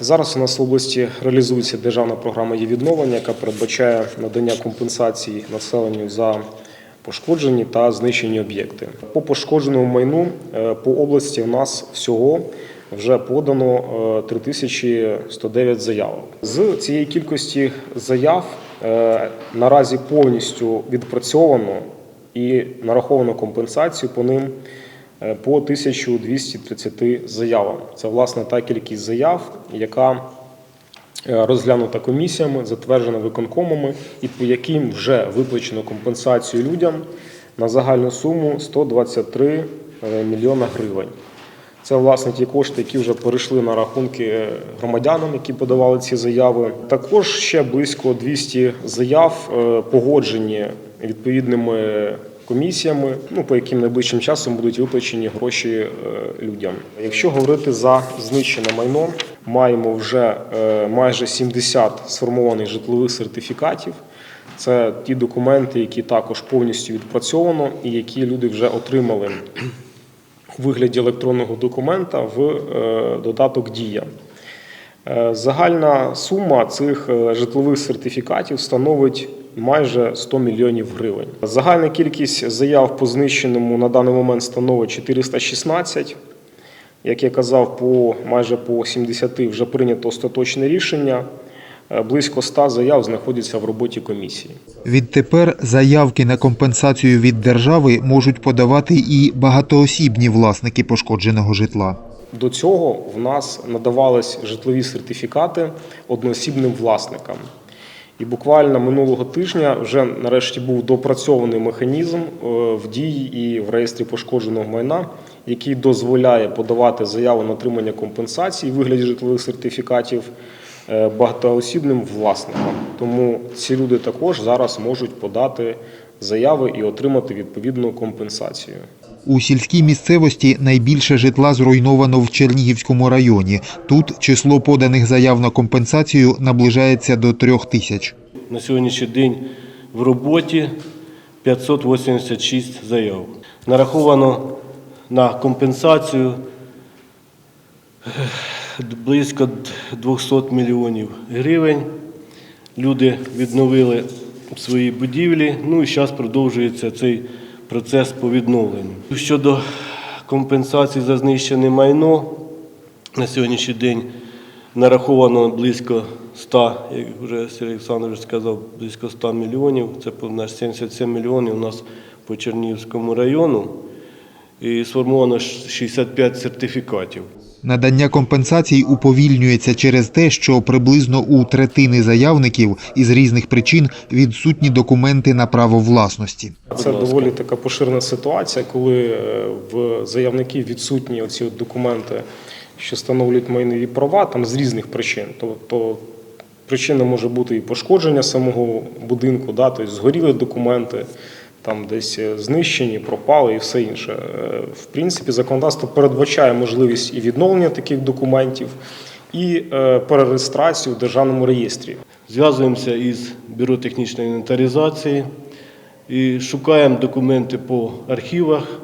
Зараз у нас в області реалізується державна програма є відновлення, яка передбачає надання компенсації населенню за пошкоджені та знищені об'єкти. По пошкодженому майну е, по області у нас всього вже подано е, 3109 заявок. З цієї кількості заяв е, наразі повністю відпрацьовано і нараховано компенсацію по ним е, по 1230 заявам. Це власне та кількість заяв, яка е, розглянута комісіями, затверджена виконкомами, і по яким вже виплачено компенсацію людям на загальну суму 123 е, мільйона гривень. Це власне ті кошти, які вже перейшли на рахунки е, громадянам, які подавали ці заяви. Також ще близько 200 заяв е, погоджені відповідними комісіями, ну по яким найближчим часом будуть виплачені гроші е, людям. Якщо говорити за знищене майно, маємо вже е, майже 70 сформованих житлових сертифікатів. Це ті документи, які також повністю відпрацьовано, і які люди вже отримали у вигляді електронного документа в е, додаток Дія. Е, Загальна сума цих е, житлових сертифікатів становить майже 100 мільйонів гривень. Загальна кількість заяв по знищеному на даний момент становить 416. Як я казав, по майже по 70 вже прийнято остаточне рішення. Е, Близько 100 заяв знаходяться в роботі комісії. Відтепер заявки на компенсацію від держави можуть подавати і багатоосібні власники пошкодженого житла. До цього в нас надавались житлові сертифікати одноосібним власникам. І буквально минулого тижня вже нарешті був допрацьований механізм е, в дії і в реєстрі пошкодженого майна, який дозволяє подавати заяву на отримання компенсації в вигляді житлових сертифікатів е, багатоосібним власникам. Тому ці люди також зараз можуть подати заяви і отримати відповідну компенсацію. У сільській місцевості найбільше житла зруйновано в Чернігівському районі. Тут число поданих заяв на компенсацію наближається до трьох тисяч. На сьогоднішній день в роботі 586 заяв. Нараховано на компенсацію е, близько 200 мільйонів гривень. Люди відновили свої будівлі, ну і зараз продовжується цей процес по відновленню. Щодо компенсації за знищене майно, на сьогоднішній день нараховано близько 100, як вже Сергій Олександрович сказав, близько 100 мільйонів. Це понад на 77 мільйонів у нас по Чернігівському району. І сформовано 65 сертифікатів. Надання компенсацій уповільнюється через те, що приблизно у третини заявників із різних причин відсутні документи на право власності. Це доволі така поширена ситуація, коли е, в заявників відсутні оці от документи, що встановлюють майнові права, там з різних причин. Тобто причина може бути і пошкодження самого будинку, да, тобто згоріли документи, там десь е, знищені, пропали і все інше. Е, В принципі, законодавство передбачає можливість і відновлення таких документів, і е, перереєстрацію в державному реєстрі. Зв'язуємося із бюро технічної інвентаризації і шукаємо документи по архівах.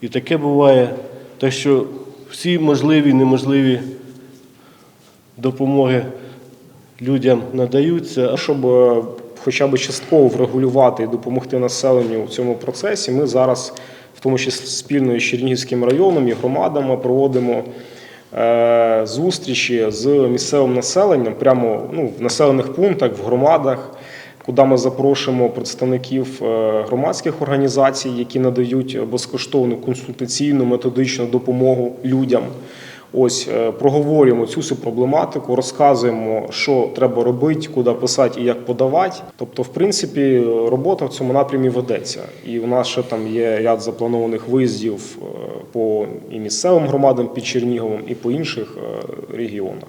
І таке буває. Так що всі можливі і неможливі допомоги людям надаються. Щоб хоча б частково врегулювати і допомогти населенню в цьому процесі, ми зараз, в тому числі спільно із Чернігівським районом і громадами, проводимо е, зустрічі з місцевим населенням прямо ну, в населених пунктах, в громадах. Куди ми запрошуємо представників е, громадських організацій, які надають безкоштовну консультаційну методичну допомогу людям. Ось е, проговорюємо цю всю проблематику, розказуємо, що треба робити, куди писати і як подавати. Тобто, в принципі, робота в цьому напрямі ведеться. І у нас ще там є ряд запланованих виїздів е, по і місцевим громадам під Черніговом, і по інших е, регіонах.